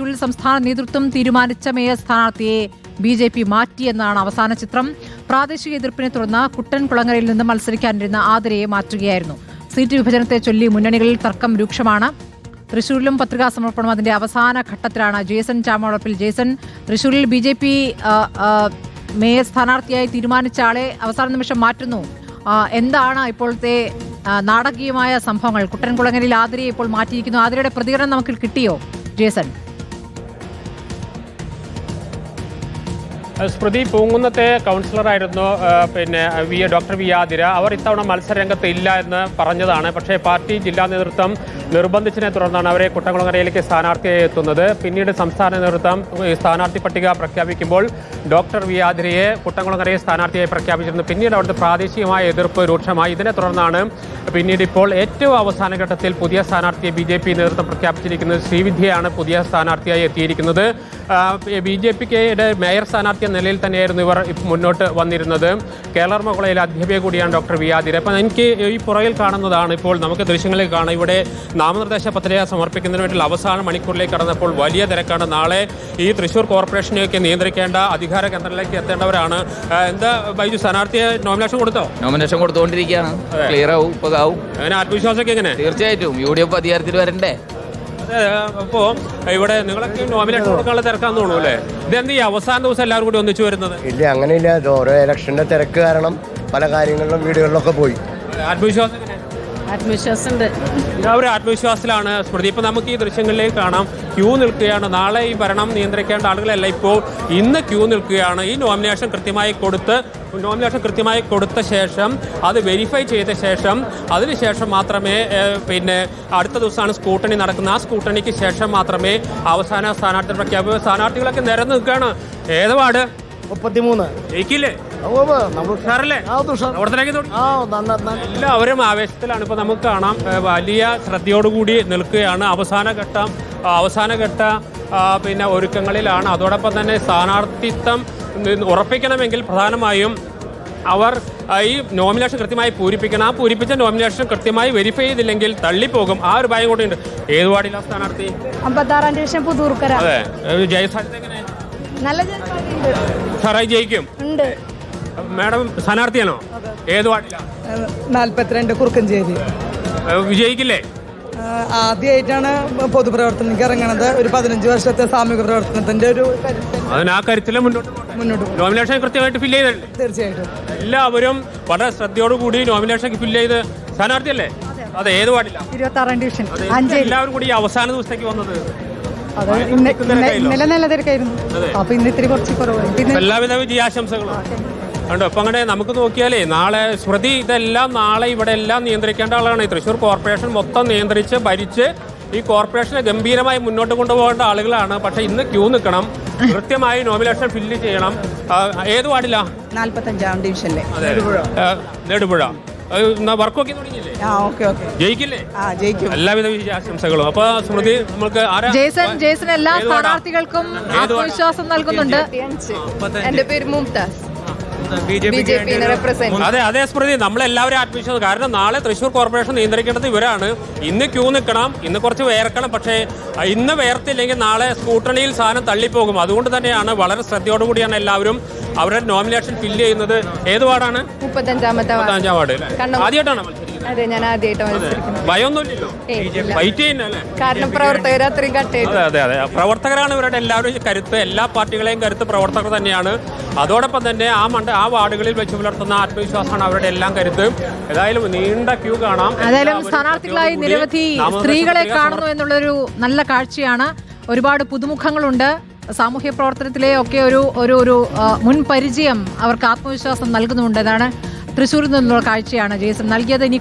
ുള്ളിൽ സംസ്ഥാന നേതൃത്വം തീരുമാനിച്ച മേയർ സ്ഥാനാർത്ഥിയെ ബി ജെ പി മാറ്റിയെന്നാണ് അവസാന ചിത്രം. പ്രാദേശിക എതിർപ്പിനെ തുടർന്ന് കുട്ടൻകുളങ്ങരയിൽ നിന്ന് മത്സരിക്കാനിരുന്ന ആതിരയെ മാറ്റുകയായിരുന്നു. സീറ്റ് വിഭജനത്തെ ചൊല്ലി മുന്നണികളിൽ തർക്കം രൂക്ഷമാണ്. തൃശൂരിലും പത്രികാ സമർപ്പണം അതിന്റെ അവസാന ഘട്ടത്തിലാണ്. ജേസൺ ചാമോളപ്പിൽ ജേസൺ തൃശൂരിൽ ബി ജെ പി മേയർ സ്ഥാനാർത്ഥിയായി തീരുമാനിച്ച ആളെ അവസാന നിമിഷം മാറ്റുന്നു. എന്താണ് ഇപ്പോഴത്തെ നാടകീയമായ സംഭവങ്ങൾ? കുട്ടൻകുളങ്ങരയിൽ ആതിരയെ ഇപ്പോൾ മാറ്റിയിരിക്കുന്നു. ആതിരയുടെ പ്രതികരണം നമുക്ക് കിട്ടിയോ? ജേസൺ. സ്മൃതി പൂങ്കുന്നത്തെ കൗൺസിലറായിരുന്നു പിന്നെ വി ഡോക്ടർ വി ആതിര. അവർ ഇത്തവണ മത്സരരംഗത്ത് ഇല്ല എന്ന് പറഞ്ഞതാണ്. പക്ഷേ പാർട്ടി ജില്ലാ നേതൃത്വം നിർബന്ധിച്ചതിനെ തുടർന്നാണ് അവരെ കുട്ടംകുളങ്ങരയിലേക്ക് സ്ഥാനാർത്ഥിയായി എത്തുന്നത്. പിന്നീട് സംസ്ഥാന നേതൃത്വം സ്ഥാനാർത്ഥി പട്ടിക പ്രഖ്യാപിക്കുമ്പോൾ ഡോക്ടർ വി ആതിരയെ കുട്ടംകുളങ്ങരയെ സ്ഥാനാർത്ഥിയായി പ്രഖ്യാപിച്ചിരുന്നു. പിന്നീട് അവിടുത്തെ പ്രാദേശികമായ എതിർപ്പ് രൂക്ഷമായി. ഇതിനെ തുടർന്നാണ് പിന്നീട് ഇപ്പോൾ ഏറ്റവും അവസാന ഘട്ടത്തിൽ പുതിയ സ്ഥാനാർത്ഥിയെ ബി നേതൃത്വം പ്രഖ്യാപിച്ചിരിക്കുന്നത്. ശ്രീവിദ്യയാണ് പുതിയ സ്ഥാനാർത്ഥിയായി എത്തിയിരിക്കുന്നത്. ബി ജെ പിയുടെ മേയർ സ്ഥാനാർത്ഥി എന്ന നിലയിൽ തന്നെയായിരുന്നു ഇവർ ഇപ്പ- മുന്നോട്ട് വന്നിരുന്നത്. കേരളർമ്മ കോളേജിലെ അധ്യാപിക കൂടിയാണ് ഡോക്ടർ വി ആതിര. അപ്പം എനിക്ക് ഈ പുറകിൽ കാണുന്നതാണ് ഇപ്പോൾ നമുക്ക് ദൃശ്യങ്ങളിൽ കാണാം. ഇവിടെ നാമനിർദ്ദേശ പത്രിക സമർപ്പിക്കുന്നതിന് വേണ്ടിയുള്ള അവസാന മണിക്കൂറിലേക്ക് കടന്നപ്പോൾ വലിയ തിരക്കാണ്. നാളെ ഈ തൃശ്ശൂർ കോർപ്പറേഷനെയൊക്കെ നിയന്ത്രിക്കേണ്ട അധികാര കേന്ദ്രത്തിലേക്ക് എത്തേണ്ടവരാണ്. എന്താ ബൈജു സ്ഥാനാർത്ഥിയെ നോമിനേഷൻ കൊടുത്തോ? നോമിനേഷൻ കൊടുത്തുകൊണ്ടിരിക്കുകയാണ്. ക്ലിയർ ആവും ഇപ്പൊ ആവും അങ്ങനെ ആത്മവിശ്വാസമൊക്കെ എങ്ങനെ? തീർച്ചയായിട്ടും. യു ഡി എഫ് അധികാരത്തിൽ വരണ്ടേ? അതെ, അപ്പോ ഇവിടെ നിങ്ങളൊക്കെ നോമിനേഷൻ കൊടുക്കാനുള്ള തിരക്കാന്ന് തോന്നുന്നു അല്ലേ? ഇതെന്ത് ഈ അവസാന ദിവസം എല്ലാവരും കൂടി ഒന്നിച്ചു വരുന്നത്? ഇല്ല അങ്ങനെയില്ല. ഇത് ഓരോ ഇലക്ഷന്റെ തിരക്ക് കാരണം പല കാര്യങ്ങളിലും വീടുകളിലൊക്കെ പോയി. ആത്മവിശ്വാസം? ആത്മവിശ്വാസമുണ്ട്. എല്ലാവരും ആത്മവിശ്വാസത്തിലാണ്. സ്മൃതി ഇപ്പൊ നമുക്ക് ഈ ദൃശ്യങ്ങളിലേക്ക് കാണാം. ക്യൂ നിൽക്കുകയാണ്. നാളെ ഈ ഭരണം നിയന്ത്രിക്കേണ്ട ആളുകളല്ല ഇപ്പോൾ. ഇന്ന് ക്യൂ നിൽക്കുകയാണ്. ഈ നോമിനേഷൻ കൃത്യമായി കൊടുത്ത് നോമിനേഷൻ കൃത്യമായി കൊടുത്ത ശേഷം അത് വെരിഫൈ ചെയ്ത ശേഷം അതിനുശേഷം മാത്രമേ പിന്നെ അടുത്ത ദിവസമാണ് സ്കൂട്ടണി നടക്കുന്നത്. ആ സ്കൂട്ടണിക്ക് ശേഷം മാത്രമേ അവസാന സ്ഥാനാർത്ഥി പ്രഖ്യാപിക്കുക സ്ഥാനാർത്ഥികളൊക്കെ നിരന്ന് നിൽക്കുകയാണ്. ഏത് വാർഡ്? മുപ്പത്തിമൂന്ന്. ജയിക്കില്ലേ? എല്ലാവരും ആവേശത്തിലാണ് ഇപ്പൊ നമുക്ക് കാണാം. വലിയ ശ്രദ്ധയോടുകൂടി നിൽക്കുകയാണ്. അവസാന ഘട്ടം അവസാന ഘട്ട പിന്നെ ഒരുക്കങ്ങളിലാണ്. അതോടൊപ്പം തന്നെ സ്ഥാനാർത്ഥിത്വം ഉറപ്പിക്കണമെങ്കിൽ പ്രധാനമായും അവർ ഈ നോമിനേഷൻ കൃത്യമായി പൂരിപ്പിക്കണം. ആ പൂരിപ്പിച്ച നോമിനേഷൻ കൃത്യമായി വെരിഫൈ ചെയ്തില്ലെങ്കിൽ തള്ളിപ്പോകും. ആ ഒരു ഭയം കൂടിയുണ്ട്. ഏത് വാർഡിലാണ് സ്ഥാനാർത്ഥി? അമ്പത്താറാം ഡിവിഷൻ പുതൂർക്കര. അതെ. ജയസാധ്യത എങ്ങനെ? നല്ല ജയിക്കും. ഉണ്ട്. മാഡം സ്ഥാനാർത്ഥിയാണോ? ഏത് വാർഡിലാണ് നാൽപ്പത്തിരണ്ട് കുറുക്കഞ്ചേരി വിജയിക്കില്ലേ? ആദ്യമായിട്ടാണ് പൊതുപ്രവർത്തനത്തിലേക്ക് ഇറങ്ങണത്. ഒരു പതിനഞ്ച് വർഷത്തെ സാമൂഹിക പ്രവർത്തനത്തിന്റെ ഒരു അതിന് ആ കരുത്തിലും മുന്നോട്ട് നോമിനേഷൻ കൃത്യമായിട്ട് ഫില്ല് ചെയ്തിട്ടുണ്ട്. തീർച്ചയായിട്ടും. എല്ലാവരും വളരെ ശ്രദ്ധയോടുകൂടി നോമിനേഷൻ ഫില്ല് ചെയ്ത് സ്ഥാനാർത്ഥിയല്ലേ? അതെ ഏത് പാടില്ല ഇരുപത്തി ആറാം ഡിവിഷൻ എല്ലാവരും കൂടി ഈ അവസാന ദിവസത്തേക്ക് വന്നത് അത് ഇന്നലെ നല്ല തിരക്കായിരുന്നു. അപ്പൊ ഇന്ന് ഇത്തിരി കുറച്ച് കുറവായി. എല്ലാവിധ വിജയാശംസകളും. കണ്ടോ? അപ്പൊ അങ്ങനെ നമുക്ക് നോക്കിയാലേ നാളെ സ്മൃതി ഇതെല്ലാം നാളെ ഇവിടെ എല്ലാം നിയന്ത്രിക്കേണ്ട ആളാണ്. ഈ തൃശ്ശൂർ കോർപ്പറേഷൻ മൊത്തം നിയന്ത്രിച്ച് ഭരിച്ച് ഈ കോർപ്പറേഷനെ ഗംഭീരമായി മുന്നോട്ട് കൊണ്ടുപോകേണ്ട ആളുകളാണ്. പക്ഷെ ഇന്ന് ക്യൂ നിൽക്കണം. കൃത്യമായി നോമിനേഷൻ ഫില്ല് ചെയ്യണം. ഏത് വാർഡിലാ? നാല്പത്തഞ്ചാം ഡിവിഷനിലെ. നെടുപുഴ. വർക്കൊക്കെ തുടങ്ങിയില്ലേ? ആ ഓക്കെ ഓക്കെ. ജയിക്കില്ലേ? ആ ജയിക്കും. എല്ലാവിധ ആശംസകളും. അപ്പൊ സ്മൃതി നമുക്ക് ആരാ? ജേസൺ ജേസൺ എല്ലാ? സ്ഥാനാർത്ഥികൾക്കും ആത്മവിശ്വാസം നൽകുന്നുണ്ട്. എന്റെ പേര് മുംതാസ്. അതെ അതെ സ്മൃതി നമ്മളെല്ലാവരും ആത്മവിശ്വാസം കാരണം നാളെ തൃശൂർ കോർപ്പറേഷൻ നിയന്ത്രിക്കേണ്ടത് ഇവരാണ്. ഇന്ന് ക്യൂ നിൽക്കണം ഇന്ന് കുറച്ച് വേർക്കണം പക്ഷേ ഇന്ന് വേർത്തില്ലെങ്കിൽ നാളെ സ്കൂട്ടണിയിൽ സാധനം തള്ളിപ്പോകും. അതുകൊണ്ട് തന്നെയാണ് വളരെ ശ്രദ്ധയോടുകൂടിയാണ് എല്ലാവരും അവരുടെ നോമിനേഷൻ ഫില്ല് ചെയ്യുന്നത്. ഏത് വാർഡാണ്? മുപ്പത്തഞ്ചാമത്തെ വാർഡ്. ആദ്യമായിട്ടാണ് അതെ ഞാൻ ആദ്യമായിട്ട് മത്സരിക്കുന്നത്. ഭയമൊന്നുമില്ലല്ലോ. ഏയ്, ഇല്ല. ഫൈറ്റ് ചെയ്യുന്നല്ലേ കാരണം പ്രവർത്തകർ അത്രയും കട്ടേറ്റു അതെ അതെ അതെ. പ്രവർത്തകരാണ് ഇവരുടെ എല്ലാവരും കരുത്ത്. എല്ലാ പാർട്ടികളെയും കരുത്ത് പ്രവർത്തകർ തന്നെയാണ്. അതോടൊപ്പം തന്നെ ആ മണ്ഡ ആ വാർഡുകളിൽ വെച്ച് പുലർത്തുന്ന ആത്മവിശ്വാസമാണ് അവരുടെ എല്ലാം കരുത്ത്. ഏതായാലും നീണ്ട ക്യൂ കാണാം. ഏതായാലും എല്ലാവരും സ്ഥാനാർത്ഥികളായി നിരവധി നാമനിർദ്ദേശ സ്ത്രീകളെ പത്രിക കാണുന്നു എന്നുള്ളൊരു നല്ല കാഴ്ചയാണ്. ഒരുപാട് പുതുമുഖങ്ങളുണ്ട്. സാമൂഹ്യ പ്രവർത്തനത്തിലെ ഒക്കെ ഒരു ഒരു ഒരു ആ, മുൻ പരിചയം അവർക്ക് ആത്മവിശ്വാസം നൽകുന്നുണ്ട്. അതാണ് തൃശ്ശൂരിൽ നിന്നുള്ള കാഴ്ചയാണ് ജേസൺ നൽകിയത്. ഇനി